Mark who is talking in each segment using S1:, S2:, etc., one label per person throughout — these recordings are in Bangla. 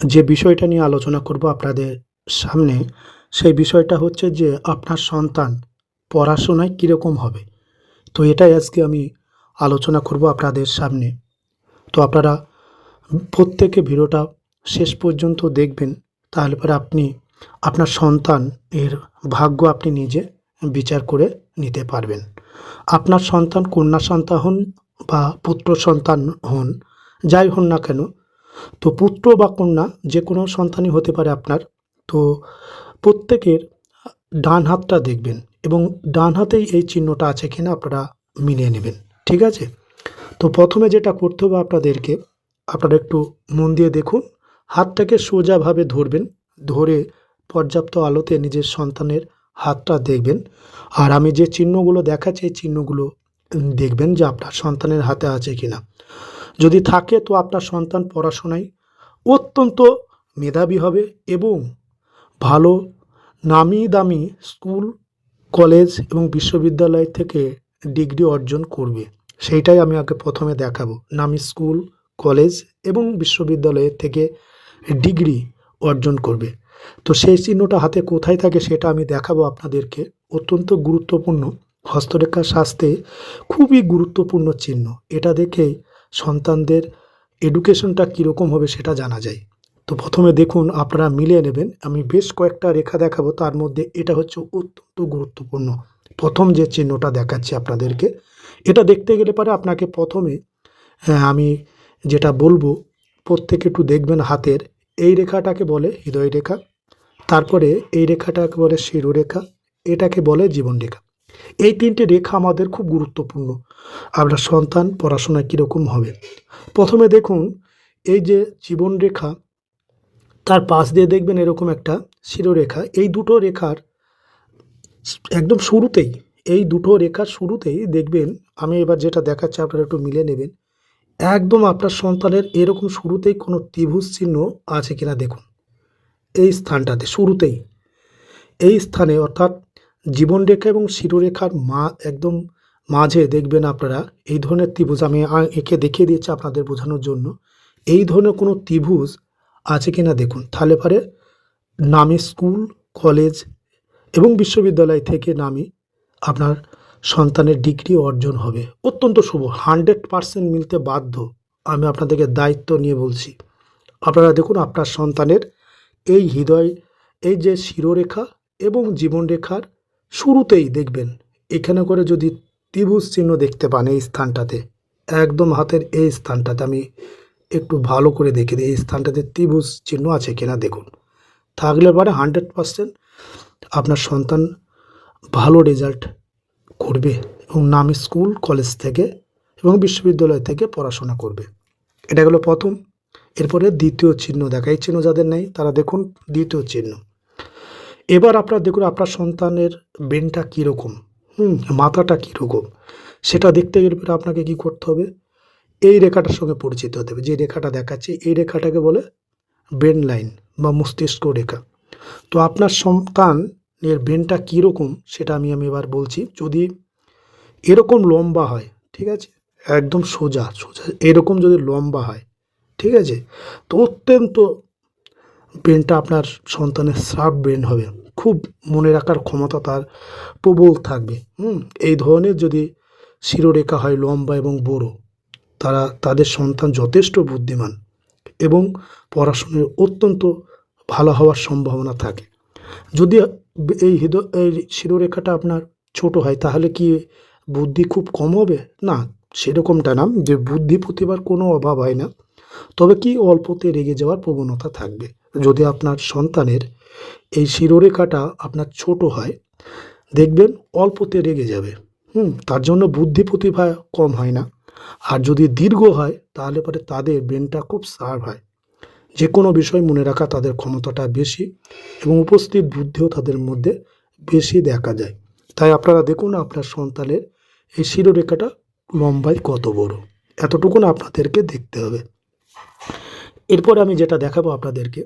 S1: যে বিষয়টা নিয়ে আলোচনা করব আপনাদের সামনে, সেই বিষয়টা হচ্ছে যে আপনার সন্তান পড়াশোনায় কীরকম হবে। তো এটাই আজকে আমি আলোচনা করব আপনাদের সামনে। তো আপনারা প্রত্যেকে ভিডিওটা শেষ পর্যন্ত দেখবেন, তাহলে পরে আপনি, আপনার সন্তান এর ভাগ্য আপনি নিজে বিচার করে নিতে পারবেন। আপনার সন্তান কন্যা সন্তান হন বা পুত্র সন্তান হন, যাই হন না কেন তো পুত্র বা কন্যা যে কোনো সন্তানই হতে পারে আপনার। তো প্রত্যেকের ডান হাতটা দেখবেন এবং ডান হাতেই এই চিহ্নটা আছে কিনা আপনারা মিলিয়ে নেবেন, ঠিক আছে? তো প্রথমে যেটা করতে হবে আপনাদেরকে, আপনারা একটু মন দিয়ে দেখুন, হাতটাকে সোজাভাবে ধরবেন, ধরে পর্যাপ্ত আলোতে নিজের সন্তানের হাতটা দেখবেন। আর আমি যে চিহ্নগুলো দেখাচ্ছি, এই চিহ্নগুলো দেখবেন যে আপনার সন্তানের হাতে আছে কিনা। যদি থাকে তো আপনার সন্তান পড়াশোনায় অত্যন্ত মেধাবী হবে এবং ভালো নামি দামি স্কুল, কলেজ এবং বিশ্ববিদ্যালয় থেকে ডিগ্রি অর্জন করবে। সেইটাই আমি আগে প্রথমে দেখাবো। নামি স্কুল, কলেজ এবং বিশ্ববিদ্যালয়ের থেকে ডিগ্রি অর্জন করবে। তো সেই চিহ্নটা হাতে কোথায় থাকে সেটা আমি দেখাবো আপনাদেরকে। অত্যন্ত গুরুত্বপূর্ণ। হস্তরেখা শাস্ত্রে খুবই গুরুত্বপূর্ণ চিহ্ন। এটা দেখেই সন্তানদের এডুকেশনটা কীরকম হবে সেটা জানা যায়। তো প্রথমে দেখুন আপনারা মিলিয়ে নেবেন। আমি বেশ কয়েকটা রেখা দেখাবো তার মধ্যে এটা হচ্ছে অত্যন্ত গুরুত্বপূর্ণ। প্রথম যে চিহ্নটা দেখাচ্ছি আপনাদেরকে এটা দেখতে গেলে পরে আপনাকে প্রথমে হ্যাঁ, আমি যেটা বলব প্রত্যেকে একটু দেখবেন হাতের এই রেখাটাকে বলে হৃদয় রেখা তারপরে এই রেখাটাকে বলে শিরোরেখা এটাকে বলে জীবন রেখা এই তিনটে রেখা আমাদের খুব গুরুত্বপূর্ণ। আপনার সন্তান পড়াশোনায় কীরকম হবে? প্রথমে দেখুন, এই যে জীবন রেখা, তার পাশ দিয়ে দেখবেন এরকম একটা শিরোরেখা। এই দুটো রেখার একদম শুরুতেই, এই দুটো রেখার শুরুতেই দেখবেন, আমি এবার যেটা দেখাচ্ছি আপনারা একটু মিলে নেবেন। একদম আপনার সন্তানের এরকম শুরুতেই কোনো ত্রিভুজ চিহ্ন আছে কিনা দেখুন। এই স্থানটাতে, শুরুতেই। এই স্থানে অর্থাৎ জীবনরেখা এবং শিরোরেখার মা একদম মাঝে দেখবেন আপনারা, এই ধরনের ত্রিভুজ আমি এঁকে দেখিয়ে দিচ্ছি আপনাদের বোঝানোর জন্য। এই ধরনের কোনো ত্রিভুজ আছে কি না দেখুন। তাহলে পরে নামে স্কুল, কলেজ এবং বিশ্ববিদ্যালয় থেকে নামি আপনার সন্তানের ডিগ্রি অর্জন হবে। অত্যন্ত শুভ, হান্ড্রেড পারসেন্ট মিলতে বাধ্য আমি আপনাদেরকে দায়িত্ব নিয়ে বলছি। আপনারা দেখুন আপনার সন্তানের এই হৃদয়, এই যে শিরোরেখা এবং জীবনরেখার শুরুতেই দেখবেন, এখানে করে যদি ত্রিভুজ চিহ্ন দেখতে পান এই স্থানটাতে, একদম হাতের এই স্থানটাতে, আমি একটু ভালো করে দেখে দিই, এই স্থানটাতে ত্রিভুজ চিহ্ন আছে কিনা দেখুন। থাকলে পরে হান্ড্রেড পারসেন্ট আপনার সন্তান ভালো রেজাল্ট করবে এবং নামি স্কুল, কলেজ থেকে এবং বিশ্ববিদ্যালয় থেকে পড়াশোনা করবে। এটা হলো প্রথম। এরপরে দ্বিতীয় চিহ্ন দেখা, এই চিহ্ন যাদের নেই তারা দেখুন দ্বিতীয় চিহ্ন। এবার আপনার দেখুন আপনার সন্তানের ব্রেনটা কীরকম হুম, মাথাটা কীরকম সেটা দেখতে গেলে পরে আপনাকে কি করতে হবে? এই রেখাটার সঙ্গে পরিচিত হতে হবে। যে রেখাটা দেখাচ্ছে, এই রেখাটাকে বলে ব্রেন লাইন বা মস্তিষ্ক রেখা। তো আপনার সন্তানের ব্রেনটা কীরকম সেটা আমি আমি এবার বলছি। যদি এরকম লম্বা হয়, ঠিক আছে? একদম সোজা সোজা, এরকম যদি লম্বা হয়, ঠিক আছে? তো অত্যন্ত ব্রেনটা আপনার সন্তানের সার্ভ ব্রেন হবে। খুব মনে রাখার ক্ষমতা তার প্রবল থাকবে, হুম? এই ধরনের যদি শিরোরেখা হয় লম্বা এবং বড়, তারা, তাদের সন্তান যথেষ্ট বুদ্ধিমান এবং পড়াশোনায় অত্যন্ত ভালো হওয়ার সম্ভাবনা থাকে। যদি এই হৃদয় এই শিরোরেখাটা আপনার ছোট হয়, তাহলে কি বুদ্ধি খুব কম হবে? না, সেরকমটা না, যে বুদ্ধি প্রতিভার কোনো অভাব হয় না। তবে কি অল্পতে রেগে যাওয়ার প্রবণতা থাকবে? যদি আপনার সন্তানের এই শিরোরেখাটা আপনার ছোট হয়, দেখবেন অল্পতে রেগে যাবে। হুম, তার জন্য বুদ্ধি প্রতিভা কম হয় না। আর যদি দীর্ঘ হয়, তাহলে পরে তাদের ব্রেনটা খুব শার্প হয়। যে কোনো বিষয় মনে রাখা তাদের ক্ষমতাটা বেশি এবং উপস্থিত বুদ্ধিও তাদের মধ্যে বেশি দেখা যায়। তাই আপনারা দেখুন আপনার সন্তানের এই শিরোরেখাটা লম্বায় কত বড়। এতটুকুন আপনাদেরকে দেখতে হবে। এরপর আমি যেটা দেখাবো আপনাদেরকে,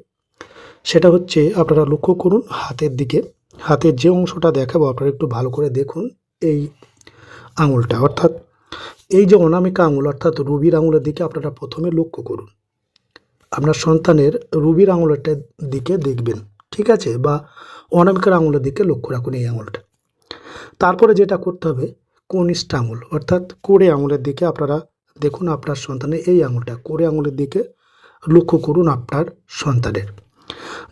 S1: সেটা হচ্ছে আপনারা লক্ষ্য করুন হাতের দিকে, হাতের যে অংশটা দেখাবো আপনারা একটু ভালো করে দেখুন এই আঙুলটা। অর্থাৎ এই যে অনামিকা আঙুল, অর্থাৎ রুবির আঙুলের দিকে আপনারা প্রথমে লক্ষ্য করুন। আপনার সন্তানের রুবির আঙুলেরটার দিকে দেখবেন, ঠিক আছে? বা অনামিকার আঙুলের দিকে লক্ষ্য রাখুন এই আঙুলটা। তারপরে যেটা করতে হবে, কনিষ্ঠ আঙুল, অর্থাৎ কোড়ে আঙুলের দিকে আপনারা দেখুন আপনার সন্তানের এই আঙুলটা, কোড়ে আঙুলের দিকে লক্ষ্য করুন আপনার সন্তানের।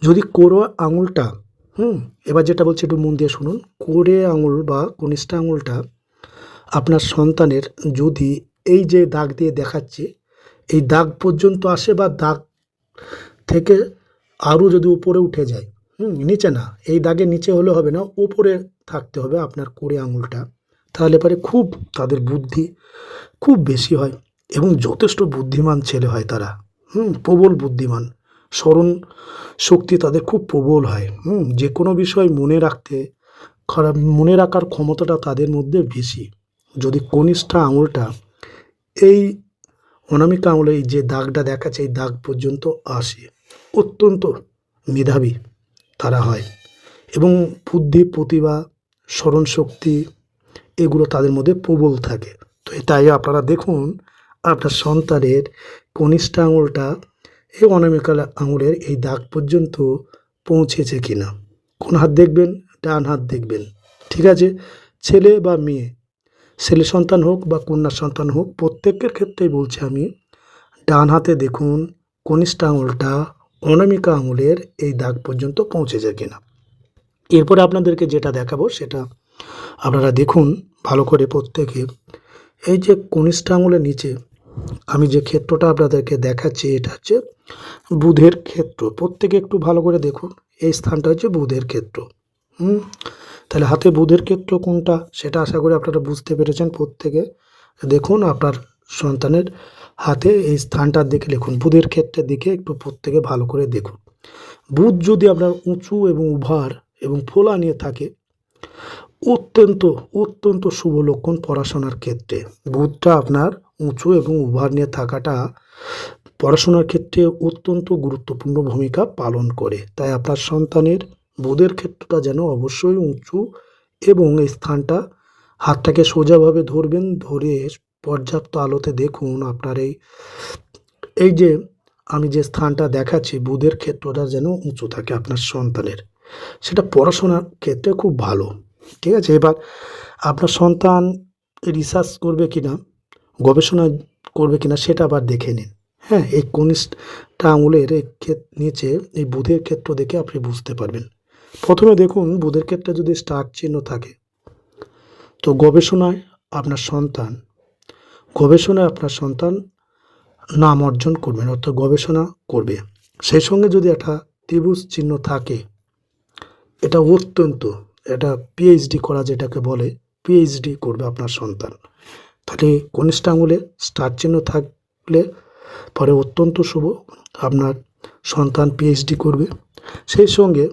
S1: যদি কোড়ো আঙুলটা, হুম, এবার যেটা বলছি একটু মন দিয়ে শুনুন কোড়ে আঙুল বা কনিষ্ঠ আঙুলটা আপনার সন্তানের যদি এই যে দাগ দিয়ে দেখাচ্ছে, এই দাগ পর্যন্ত আসে বা দাগ থেকে আরও যদি উপরে উঠে যায়, হুম, নিচে না, এই দাগে নিচে হলে হবে না, উপরে থাকতে হবে আপনার কোড়ে আঙুলটা। তাহলে পরে খুব তাদের বুদ্ধি খুব বেশি হয় এবং যথেষ্ট বুদ্ধিমান ছেলে হয় তারা। হুম, প্রবল বুদ্ধিমান। স্মরণ শক্তি তাদের খুব প্রবল হয়। হুম যে কোনো বিষয় মনে রাখতে, খারাপ, মনে রাখার ক্ষমতাটা তাদের মধ্যে বেশি। যদি কনিষ্ঠা আঙুলটা এই অনামিকা আঙুলে যে দাগটা দেখাচ্ছে, এই দাগ পর্যন্ত আসে, অত্যন্ত মেধাবী তারা হয়। এবং বুদ্ধি, প্রতিভা স্মরণশক্তি এগুলো তাদের মধ্যে প্রবল থাকে। তো তাই আপনারা দেখুন, আপনার সন্তানের কনিষ্ঠ আঙুলটা এই অনামিকা আঙুলের এই দাগ পর্যন্ত পৌঁছেছে কিনা। কোন হাত দেখবেন, ডান হাত দেখবেন। ঠিক আছে? ছেলে বা মেয়ে, ছেলে সন্তান হোক বা কন্যা সন্তান হোক, প্রত্যেকের ক্ষেত্রেই বলছি আমি, ডান হাতে দেখুন কনিষ্ঠ আঙুলটা অনামিকা আঙুলের এই দাগ পর্যন্ত পৌঁছেছে কিনা। এরপরে আপনাদেরকে যেটা দেখাবো সেটা আপনারা দেখুন ভালো করে প্রত্যেকে। এই যে কনিষ্ঠ আঙুলের নিচে আমি যে ক্ষেত্রটা আপনাদেরকে দেখাচ্ছি, এটা হচ্ছে বুধের ক্ষেত্র। প্রত্যেকে একটু ভালো করে দেখুন, এই স্থানটা হচ্ছে বুধের ক্ষেত্র। হুম? তাহলে হাতে বুধের ক্ষেত্র কোনটা? সেটা আশা করি আপনারা বুঝতে পেরেছেন প্রত্যেকে। দেখুন আপনার সন্তানের হাতে এই স্থানটার দিকে লিখুন, বুধের ক্ষেত্রের দিকে একটু প্রত্যেকে ভালো করে দেখুন। বুধ যদি আপনার উঁচু এবং উভার এবং ফোলা নিয়ে থাকে, অত্যন্ত অত্যন্ত শুভ লক্ষণ পড়াশোনার ক্ষেত্রে। বুধটা আপনার উঁচু এবং উভার নিয়ে থাকাটা পড়াশোনার ক্ষেত্রে অত্যন্ত গুরুত্বপূর্ণ ভূমিকা পালন করে। তাই আপনার সন্তানের বোধের ক্ষেত্রটা যেন অবশ্যই উঁচু এবং এই স্থানটা হাতটাকে সোজাভাবে ধরবেন, ধরে পর্যাপ্ত আলোতে দেখুন আপনার এই এই যে আমি যে স্থানটা দেখাচ্ছি, বুধের ক্ষেত্রটা যেন উঁচু থাকে আপনার সন্তানের। সেটা পড়াশোনার ক্ষেত্রে খুব ভালো। ঠিক আছে? এবার আপনার সন্তান রিসার্চ করবে কিনা গবেষণা করবে কিনা সেটা আবার দেখে নিন। হ্যাঁ এই কনিষ্ঠটা আঙুলের নিচে এই বুধের ক্ষেত্র দেখে আপনি বুঝতে পারবেন। প্রথমে দেখুন বুধের ক্ষেত্রে যদি স্টার চিহ্ন থাকে, তো গবেষণায় আপনার সন্তান, গবেষণায় আপনার সন্তান নাম অর্জন করবেন, অর্থাৎ গবেষণা করবে। সেই সঙ্গে যদি একটা ত্রিভুজ চিহ্ন থাকে, এটা অত্যন্ত এটা পিএইচডি করা যেটাকে বলে পিএইচডি করবে আপনার সন্তান। তাহলে কনিষ্ঠ আঙুলে স্টার চিহ্ন থাকলে পরে অত্যন্ত শুভ আপনার সন্তান পিএইচডি করবে। সেই সঙ্গে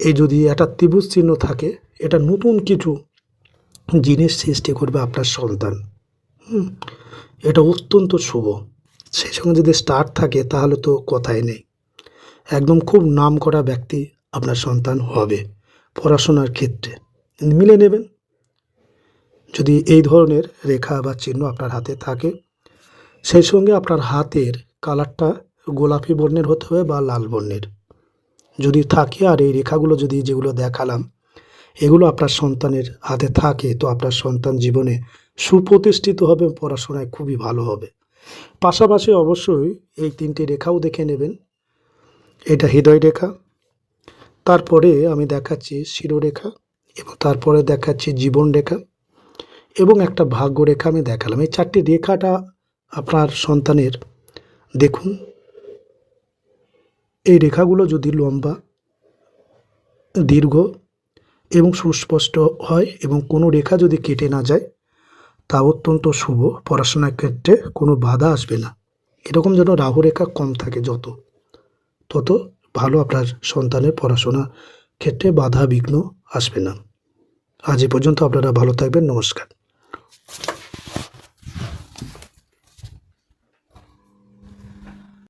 S1: এই যদি একটা ত্রিভুজ চিহ্ন থাকে, এটা নতুন কিছু জিনিস সৃষ্টি করবে আপনার সন্তান। এটা অত্যন্ত শুভ। সেই সঙ্গে যদি স্টার থাকে, তাহলে তো কথাই নেই। একদম খুব নাম করা ব্যক্তি আপনার সন্তান হবে পড়াশোনার ক্ষেত্রে। মিলে নেবেন। যদি এই ধরনের রেখা বা চিহ্ন আপনার হাতে থাকে, সেই সঙ্গে আপনার হাতের কালারটা গোলাপি বর্ণের হতে হবে বা লাল বর্ণের। যদি থাকে আর এই রেখাগুলো যদি যেগুলো দেখালাম, এগুলো আপনার সন্তানের হাতে থাকে, তো আপনার সন্তান জীবনে সুপ্রতিষ্ঠিত হবে, পড়াশোনায় খুবই ভালো হবে। পাশাপাশি অবশ্যই এই তিনটি রেখাও দেখে নেবেন। এটা হৃদয় রেখা, তারপরে আমি দেখাচ্ছি শিরোরেখা এবং তারপরে দেখাচ্ছি জীবন রেখা। এবং একটা ভাগ্য রেখা আমি দেখালাম। এই চারটি রেখাটা আপনার সন্তানের, দেখুন। এই রেখাগুলো যদি লম্বা, দীর্ঘ এবং সুস্পষ্ট হয় এবং কোনো রেখা যদি কেটে না যায়, তা অত্যন্ত শুভ। পড়াশোনার ক্ষেত্রে কোনো বাধা আসবে না। এরকম যেন রাহু রেখা কম থাকে যত, তত ভালো আপনার সন্তানের পড়াশোনা ক্ষেত্রে বাধা বিঘ্ন আসবে না। আজ এ পর্যন্ত আপনারা ভালো থাকবেন। নমস্কার।